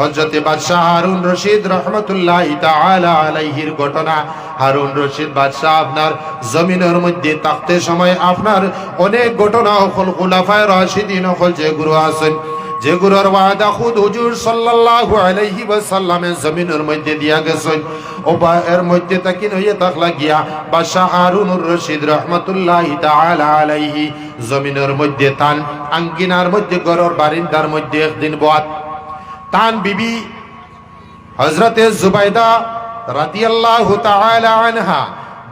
হজরতে বাদশাহ হারুন রশিদ রহমতুল্লাহ আলাইহির ঘটনা। হারুন রশিদ বাদশাহ আপনার জমিনের মধ্যে তাকতে সময় আপনার অনেক ঘটনা হল খুলাফায় রাশিদিন হল যে গুরু আছেন, যে গুরুর ওয়াদা খুদ হুজুর সাল্লাল্লাহু আলাইহি ওয়াসাল্লামের জমিনের মধ্যে দিয়া গেছেন। ও বা এর মধ্যে তাকিন হইয়া থাকলা গিয়া বাদশাহ হারুনুর রশিদ রহমতুল্লাহ তাআলা আলাইহি জমিনের মধ্যে তান আঙ্গিনার মধ্যে গরর বারিন্দার মধ্যে একদিন বাত তান বিবি হজরতে জুবাইদা রাদিয়াল্লাহু তাআলা আনহা,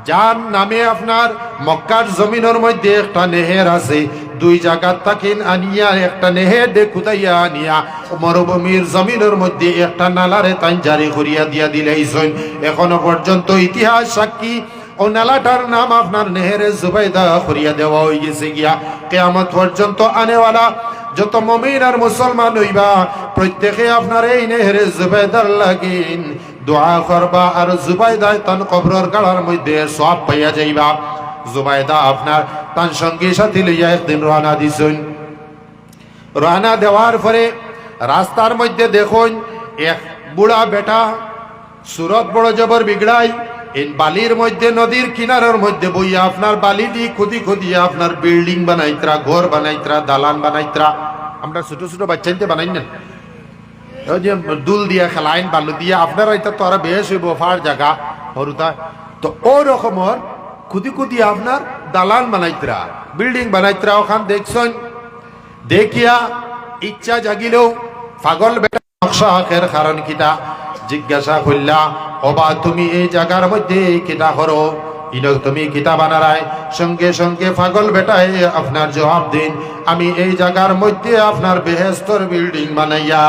যার নামে আপনার মক্কার জমিনের মধ্যে একটা নেহের আছে। দুই জায়গার তাকিন আনিয়া, একটা নেহের দে খুদাইয়া আনিয়া, মরুভূমির জমিনের মধ্যে একটা নালারে তাই জারি করিয়া দিয়া দিলেইছেন। এখনও পর্যন্ত ইতিহাস সাক্ষী, ও নালাটার নাম আপনার নেহেরে জুবাইদা করিয়া দেওয়া হয়ে গেছে গিয়া। কেয়ামত পর্যন্ত আনেওয়ালা যত মমিন আর মুসলমান হইবা, প্রত্যেকে আপনার এই নেহেরে জুবাইদার লাগিন। দোয়া করবা আর জুবাইদায় তান কবরর গাড়ার মধ্যে সব পাইয়া যাইবা। জুবাইদা আপনার তান সঙ্গী সাথী লইয়া একদিন রওনা দিছেন। রওনা দেওয়ার পরে রাস্তার মধ্যে দেখুন, এক বুড়া বেটা, সুরত বড় জবর বিগড়াই এই বালির মধ্যে, নদীর কিনারের মধ্যে বইয়া আপনার বালি দিয়ে খুদি খুদিয়া আপনার বিল্ডিং বানাইত্রা, ঘর বানাইত্রা, দালান বানাইত্রা। আমরা ছোট ছোট বাচ্চাইতে বানাই না। যে দুল দিয়া, খেলাইন, বালু দিয়া, আপনারা এটা তো আর বেশ হইব, ফার জায়গা হরুতা। তো ও রকমের খুদি খুদি আপনার দালান বানাইত্রা, বিল্ডিং বানাইত্রা, ওখান দেখছেন? দেখিয়া ইচ্ছা জাগিলেও পাগল বেটা নকশা আখের কারণ কিতা? জিজ্ঞাসা করলা অবা, তুমি এই জায়গার মধ্যে কিতা করো? ইনক তুমি কিতা বানারায়? সঙ্গে সঙ্গে পাগল বেটায়, আপনার জবাব দিন। আমি এই জায়গার মধ্যে আপনার বেহেস্তর বিল্ডিং বানাইয়া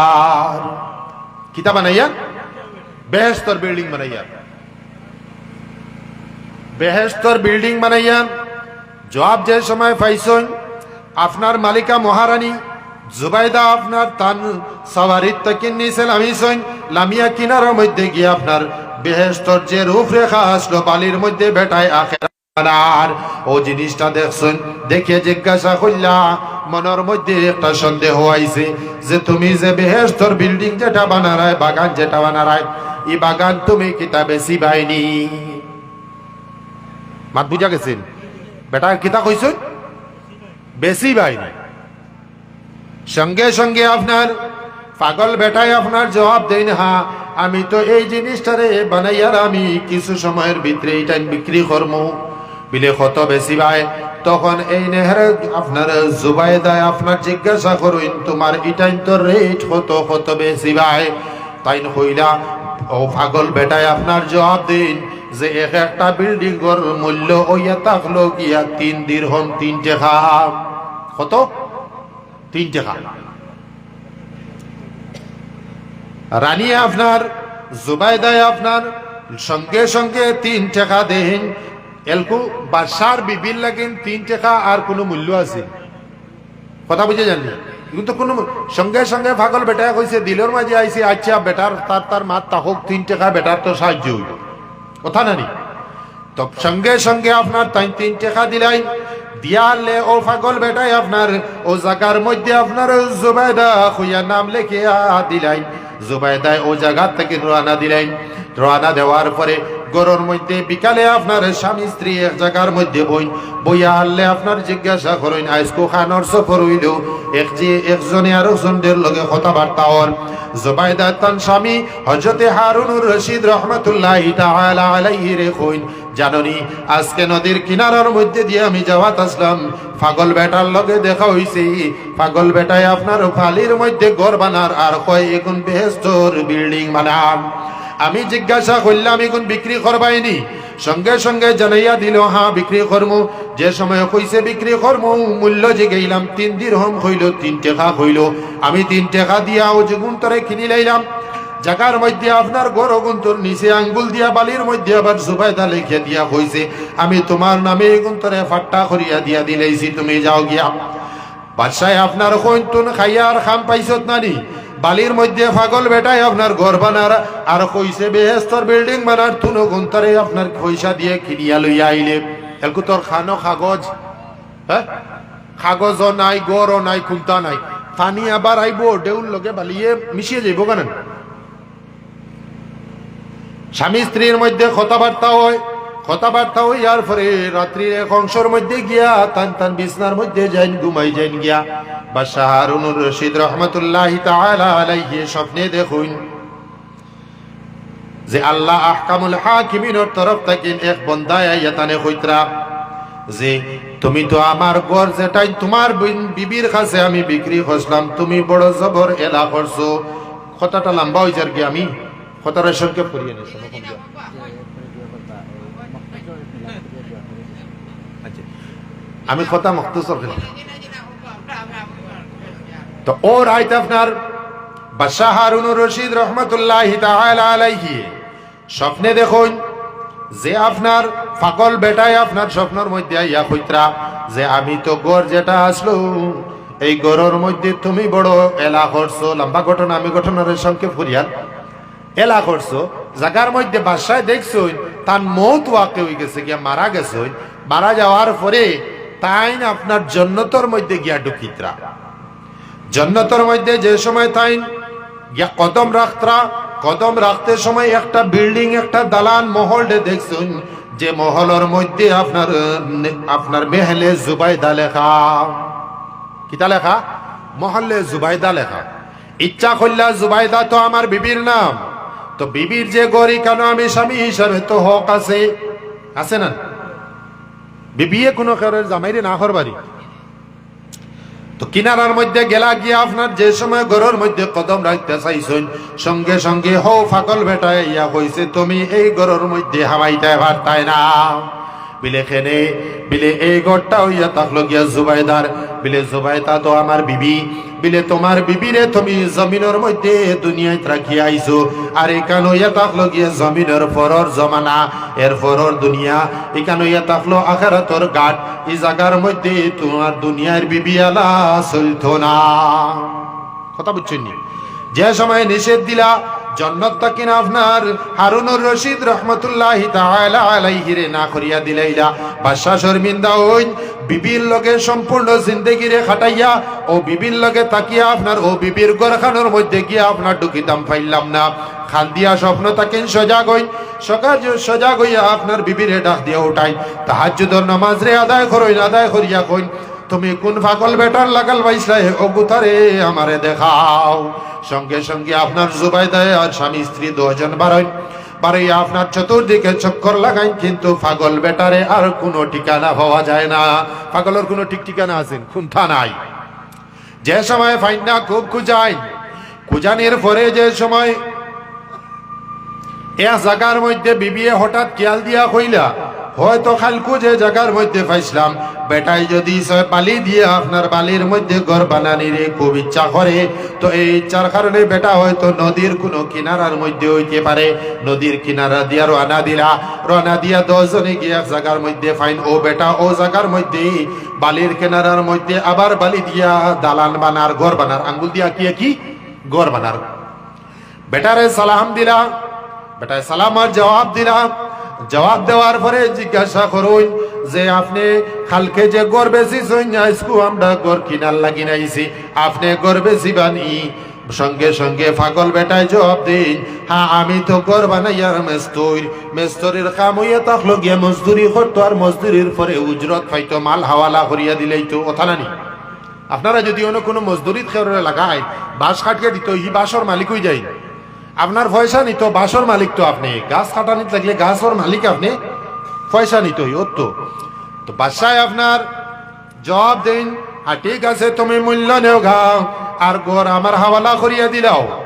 কিতা বানাইয়া? বেহেস্তর বিল্ডিং বানাইয়া। বেহেস্তর বিল্ডিং বানাইয়া? জবাব যে সময় পাইছন আপনার মালিকা মহারানী জুবাইদা আপনার তান সাওয়ারিত তকিন নিছেন আমি সইন লামিয়া কিনারের মধ্যে গিয়ে আপনার বেহেস্তর যে রূপরেখা আসলো, বালির মধ্যে বেটায় আখের আর ও জিনিসটা দেখছেন, দেখে জিজ্ঞাসা করলা, মনের মধ্যে একটা সন্দেহ আইছে যে তুমি যে বেহেস্তর বিল্ডিং যেটা বানারায়, বাগান যেটা বানারায় এই বাগান তুমি কিতা বেশি বাইনি মাত বুঝা গেছেন? বেটা কিতা কইছেন? বেশি বাইনি সঙ্গে সঙ্গে আপনার পাগল বেটাই আপনার জবাব দেন হা আমি তো এই জিনিসটারে বানাইয়ার আমি কিছু সময়ের ভিতরে এইটা বিক্রি করব বিলে কত বেশি ভাই তখন এই নেহারে আপনার জুবাইদায় আপনার জিজ্ঞাসা করুন, তোমার ইটাইন তো রেট কত কত বেশি ভাই তাই হইলা ও পাগল বেটায় আপনার জবাব দিন যে এক একটা বিল্ডিং মূল্য ওইয়া থাকল গিয়া তিন দিরহম তিন টাকা। কত? তিন টাকা রানী আপনার, জুবাইদায় আপনার, সঙ্গে সঙ্গে তিন টাকা দেন এলকু বাসার বিবির লাগেন তিন টাকা, আর কোনো মূল্য আছে? কথা বুঝে জানি কিন্তু কোনো সঙ্গে সঙ্গে পাগল বেটা কইছে, দিলের মাঝে আইছে আচ্ছা বেটার তার তার মাত তাহক তিন টাকা, বেটার তো সাহায্য হইল। কথা নানি? তো সঙ্গে সঙ্গে আপনার তাই তিন টাকা দিলাই দিয়ালে ও পাগল বেটাই আপনার, ও জাগার মধ্যে আপনার জুবাইদা খুইয়া নাম লেখে দিলাই জুবাইদায় ও জাগার থেকে রওনা দিলাই রওনা দেওয়ার পরে গরুর মধ্যে, বিকালে আপনার স্বামী স্ত্রী এক জায়গার মধ্যে বই বইয়া আনলে আপনার জিজ্ঞাসা করেন আইসকো খানর সফর হইল এক যে একজনে আর একজনের লগে কথাবার্তা হন। জুবাইদা তান স্বামী হজরতে হারুনুর রশিদ রহমতুল্লাহ তাআলা আলাইহি রে কইন, জাননি, আজকে নদীর কিনারার মধ্যে দিয়ে আমি যাওয়াত আসলাম। পাগল বেটার লগে দেখা হইছে। পাগল বেটায় আপনার ফালির মধ্যে ঘর বানার আর কয় এগুন বেহেস্তর বিল্ডিং বানাম আমি জিজ্ঞাসা করলাম, এগুন বিক্রি করবাইনি? সঙ্গে সঙ্গে জানাইয়া দিল হ্যাঁ বিক্রি করমু। যে সময় কইছে, বিক্রি করমু? মূল্য যে গেলাম তিন দিন হম হইল, তিন টাকা হইল। আমি তিন টাকা দিয়া ও যেগুন তরে কিনি লাইলাম। জায়গার মধ্যে আপনার গড় গুন্তর নিচে আঙ্গুল দিয়া, বালির মধ্যে আবার জুবাইদা লিখে দিয়া হইছে আমি তোমার নামে গুন্তরে ফাট্টা করিয়া দিয়া দিলেছি তুমি যাও গিয়া। বাদশাহ আপনার কইতুন খাইয়া আর খাম পাইছত নানি? বালির মধ্যে পাগল বেটাই আপনার ঘর বানার। আর কইছে বেহেস্তর বিল্ডিং বানার তুনো গুন্তরে আপনার পয়সা দিয়ে কিনিয়া লইয়া আইলে। এলকু তোর খানো কাগজ? হ্যাঁ? কাগজও নাই গড়ও নাই, খুলতা নাই। পানি আবার আইব ডেউল লগে বালিয়ে মিশিয়ে যাইব কেন? স্বামী স্ত্রীর মধ্যে কথাবার্তা হয় কথাবার্তা হইয়ার পরে রাত্রির এক অংশের মধ্যে গিয়া তান তান বিছনার মধ্যে যাইন, ঘুমাই যাইন গিয়া। বা শাহরুনুর রশিদ রহমতুল্লাহ আলাইহি স্বপ্নে দেখুন যে আল্লাহ আহকামুল হাকিমিনের তরফ থেকে এক বন্দায় আইয়াতানে হইতরা যে, তুমি তো আমার গড় যেটাই তোমার বিবির কাছে আমি বিক্রি করছিলাম, তুমি বড় জবর এলা করছ। কথাটা লম্বা হয়ে যার কি আমি। কথাটা সংক্ষেপ করিয়ে নিই শোনো কম যা। আচ্ছা, আমি কথা মখতসর করি তো ও রাইত আপনার বাদশাহ হারুনুর রশিদ রহমতুল্লাহ আলাইহি। স্বপ্নে দেখুন যে আপনার ফাকল বেটায় আপনার স্বপ্নের মধ্যে আইয়া কইত্রা যে আমি তো গড় যেটা আসলো, এই গড়ের মধ্যে তুমি বড় এলা করছ, লম্বা ঘটনা, আমি ঘটনার সংক্ষেপ করিয়াল এলা করছ, জাগার মধ্যে বাসায় দেখছ, তার মৌত ওয়াকে হয়ে গেছে, গিয়া মারা গেছে। মারা যাওয়ার পরে তাই আপনার জন্নতর মধ্যে গিয়া ঢুকিত্রা। জন্নতর মধ্যে যে সময় তাই গিয়া কদম রাখতরা, কদম রাখতে সময় একটা বিল্ডিং, একটা দালান মহলে দেখছুন, যে মহলের মধ্যে আপনার আপনার মেহলে জুবাইদা লেখা। কিতা লেখা? মহল্লে জুবাইদা লেখা। ইচ্ছা করলা জুবাইদা তো আমার বিবির নাম। তো বিবির যে গড়ি কেন আমি স্বামী হিসাবে তো হক আছে? আছে না? বিবিয়ে কোনো খেরের জামাইরে না করবারি তো কিনারার মধ্যে গেলা গিয়া আপনার যে সময় ঘরের মধ্যে কদম রাখতে চাইছেন, সঙ্গে সঙ্গে হো ফাকল বেটা, ইয়া হয়েছে তুমি এই ঘরের মধ্যে হামাইতে পারতাই না। বিলে খেনে, বিলে এই ঘরটা হইয়া থাকল গিয়া জুবাইদার, বিলে জুবাইদা তো আমার বিবি বিলে তোমার বিবিরে তুমি জমিনের মধ্যে দুনিয়ায় রাখি আইছো। আর এখানো এটা থাকল গিয়ে জমিনের ফরর জমানা। এর ফরর দুনিয়া এখানো এটা থাকল আখারাতর গাট এই জায়গার মধ্যে তোমার দুনিয়ার বিবি আলা চলতো না। কথা বুঝছেন? যে সময় নিষেধ দিলা জন্নত কিনা আপনার? হারুনুর রশিদ রহমতুল্লাহ তাআলা আলাইহি রে না করিয়া দিলাইলা। বাদশা শর্মিন্দা হইন বিবির লগে সম্পূর্ণ জিন্দেগিরে খাটাইয়া, ও বিবির লগে তাকিয়া আপনার, ও বিবির গরখানোর মধ্যে গিয়া আপনার ঢুকিতাম পাইলাম না। খান দিয়া স্বপ্ন তাকেন সজাগ হইন সকাল সজাগ হইয়া আপনার বিবিরে ডাক দিয়া উঠাই, তাহাজ্জুদর নামাজ রে আদায় করইন, আদায় করিয়া কইন তুমি কোন পাগল বেটার লাগাল বাইসরা হে অগুতারে আমারে দেখাও। সঙ্গে সঙ্গে আপনার জুবাইদায় আর স্বামী স্ত্রী দুজন বারোই। বারোই আপনার চতুর্দিকে চক্কর লাগাই, কিন্তু পাগল বেটারে আর কোনো ঠিকানা পাওয়া যায় না। পাগলের কোনো ঠিক ঠিকানা আছেন খুন্থা নাই? যে সময় ফাইন্না খুব খুঁজাই, খুঁজানির পরে যে সময় এ জায়গার মধ্যে বিবিয়ে হঠাৎ খেয়াল দিয়া কইলা হয়তো খালকু যে জায়গার মধ্যে পাইছিলাম বেটাই যদি বালি দিয়ে আপনার বালির মধ্যে ঘর বানানির খুব ইচ্ছা করে। তো এই ইচ্ছার কারণে বেটা হয়তো নদীর কোনো কিনারার মধ্যে হইতে পারে। নদীর কিনারা দিয়া রানা দিলা। রানা দিয়া দশজনে গিয়ে এক জায়গার মধ্যে ফাইন, ও বেটা, ও জায়গার মধ্যে, বালির কিনারার মধ্যে আবার বালি দিয়া দালান বানার, ঘর বানার। আঙ্গুল দিয়া কি কি ঘর বানার। বেটারে সালাম দিলা। বেটায় সালামার জবাব দিলাম জবাব দেওয়ার পরে জিজ্ঞাসা করুন যে আপনি খালকে যে বেশি সৈন্যাসকু আমরা গড় কিনার লাগি নাইছি। আপনি গড় বেশি বানি। সঙ্গে সঙ্গে পাগল বেটায় জবাব দিন হ্যাঁ আমি তো গড় বানাইয়ার মেস্তর। মেস্তরের কাম হইয়া থাকল গিয়ে মজদুরি করতো আর মজদুরির পরে উজরত পাইতো, মাল হাওয়ালা করিয়া দিলেই তো কথা নানি আপনারা যদি অন্য কোনো মজদুরিত খেয়ে লাগায়, বাঁশ কাটিয়ে দিত, ই বাঁশর মালিক হয়ে যায় আপনার পয়সা নিত বাসর মালিক তো আপনি। গাছ কাটা নিতে লাগলে গাছর মালিক আপনি। পয়সা নিত ওর তো। তো বাসায় আপনার জবাব দিন, হাটি গাছে তুমি মূল্য নেও, ঘাও। আর গোর আমার হাওয়ালা করিয়া দিলাও।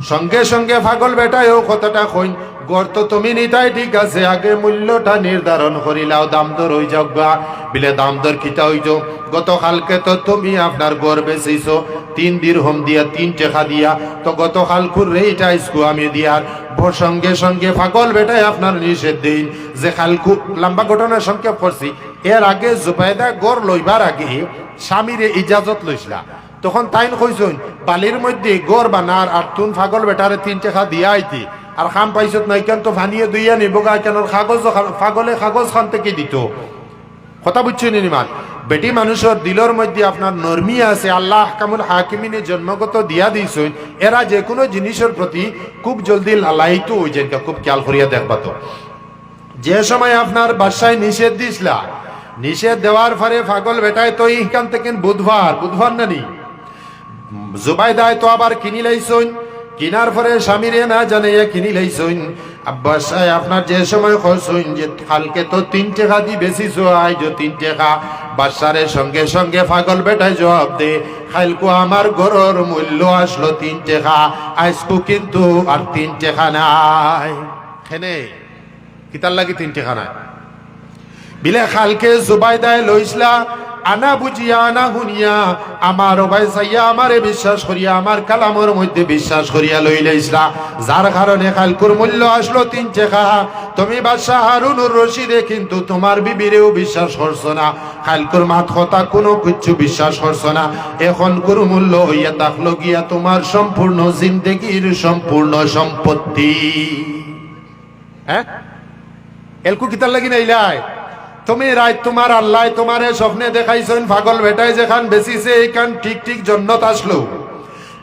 সঙ্গে সঙ্গে পাগল বেটায়ও কতটা কইন গড় তো তুমি নিতাই ঠিক আছে, আগে মূল্যটা নির্ধারণ করিলাও দাম দর যাক গা বিলে দাম দর কিতা হইতো গতকালকে তো তুমি আপনার গড় বেচিছো। তিন দিন হোম দিয়া, তিন টেকা দিয়া, তো গতকাল কুর এইটা ইস্কু আমি দিয়ার সঙ্গে সঙ্গে পাগল বেটায় আপনার নিষেধ দিন। যে খালকু লম্বা ঘটনা সংক্ষেপ করছি, এর আগে জুবাইদা গড় লইবার আগে স্বামীরে ইজাজত লইছিলা। তখন তাইন কইছুন বালির মধ্যে গড় বানার আর তুন ফাগল বেটারে তিন টাকা দিয়া আইতি। আর খাম পাইছত নাই কেন তো ভানিয়ে দুইয়া নিব গা কেন কাগজ ফাগলে কাগজ খান থেকে দিত? কথা বুঝছেন নিমাত? বেটি মানুষের দিলর মধ্যে আপনার নরমি আছে, আল্লাহ কামুল হাকিমিনে জন্মগত দিয়া দিয়েছেন এরা যে কোনো জিনিসের প্রতি খুব জলদি লালাইতো ওই যে খুব খেয়াল করিয়া দেখবা তো। যে সময় আপনার বাসায় নিষেধ দিসলা নিষেধ দেওয়ার পরে ফাগল বেটায় তো ইখান থেকে বুধবার বুধবার না নানি? জুবাইদায় তো আবার কিনি লাইছইন। কিনার পরে স্বামীরে না জানাইয়া কিনি লাইছইন। আব্বাসায় আপনার যে সময় খসইন যে কালকে তো তিন টাকা দি বেশি আই যে তিন টাকা। বাসারে সঙ্গে সঙ্গে পাগল বেটায় জবাব দে। খাইলকু আমার গরর মূল্য আসলো তিন টাকা। আজকু কিন্তু আর তিন টাকা নাই। খেনে, কিতার লাগি তিন টাকা নাই? বিলে খালকে জুবাইদায় লইসলা আনা বুঝিয়া আনা শুনিয়া, আমার ভাই চাইয়া আমারে বিশ্বাস করিয়া, আমার কালামের মধ্যে বিশ্বাস করিয়া লই লইসলা যার কারণে খালকুর মূল্য আসলো তিন টাকা তুমি বাদশাহ হারুনুর রশিদে কিন্তু তোমার বিবিরেও বিশ্বাস করছ না। খালকুর মাত কথা কোনো কিচ্ছু বিশ্বাস করছ না। এখন কুর মূল্য হইয়া থাকল গিয়া তোমার সম্পূর্ণ জিন্দেগির সম্পূর্ণ সম্পত্তি। হ্যাঁ? এলকু কিতার লাগি নাইলাই তুমি রাত তোমার আল্লাহ তোমারে স্বপ্নে দেখাইছেন, পাগল বেটায় যেখান বেশিছে এইখান ঠিক ঠিক জন্নত আসলো।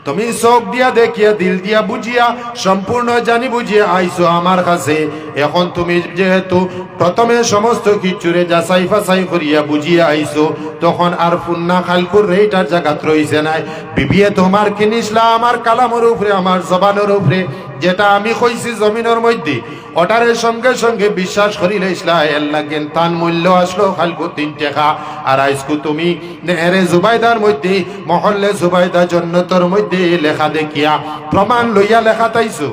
তুমি চোখ দিয়া দেখিয়া, দিল দিয়া বুঝিয়া, সম্পূর্ণ জানি বুঝিয়া আইছো আমার কাছে। এখন তুমি যেহেতু প্রথমে সমস্ত কিছুরে যাচাই ফাচাই করিয়া বুঝিয়া আইছো, তখন আর ফুন্না খালকুর রেইটার জায়গাত রইছে নাই। বিবিয়ে তোমার কিনিসলা আমার কালামের উপরে, আমার জবানের উপরে, যেটা আমি কইছি জমিনের মধ্যে। ওটারে সঙ্গে সঙ্গে বিশ্বাস করিলে ইসলা এর লাগেন। তান মূল্য আসলো খালকু তিন টাকা আর আইসকু তুমি নেহরে জুবাইদার মধ্যে, মহল্লে জুবাইদা জন্নতর মধ্যে লেখা দেখিয়া। প্রমাণ লইয়া লেখা তাইছো।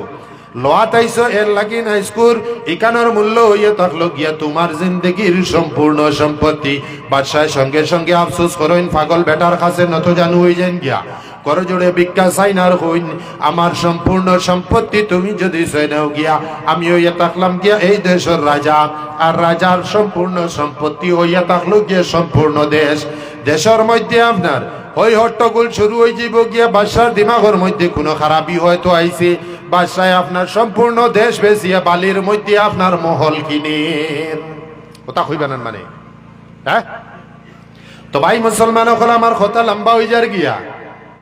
মূল্য থাকল গিয়া সম্পূর্ণ সম্পত্তি। বাদশাহ সঙ্গে সঙ্গে আফসোস করেন, পাগল বেটার কাছে নত জানু হয়ে যান গিয়া। করো জোড়ে ভিক্ষা সাইনার হইন। আমার সম্পূর্ণ সম্পত্তি তুমি যদি সৈনাও গিয়া আমি হইয়া থাকলাম গিয়া এই দেশের রাজা। আর রাজার সম্পূর্ণ সম্পত্তি হইয়া থাকল গিয়া সম্পূর্ণ দেশ। দেশের মধ্যে আপনার, ওই হট্টগোল শুরু হয়ে যাব গিয়া বাদশার দিমাগের মধ্যে কোনো খারাপই হয়তো আইছে। বাদশায় আপনার সম্পূর্ণ দেশ বেশিয়া বালির মধ্যে আপনার মহল কিনেন। কথা কইবেন মানে? হ্যাঁ? তো ভাই মুসলমান হল আমার কথা লম্বা হয়ে যার গিয়া।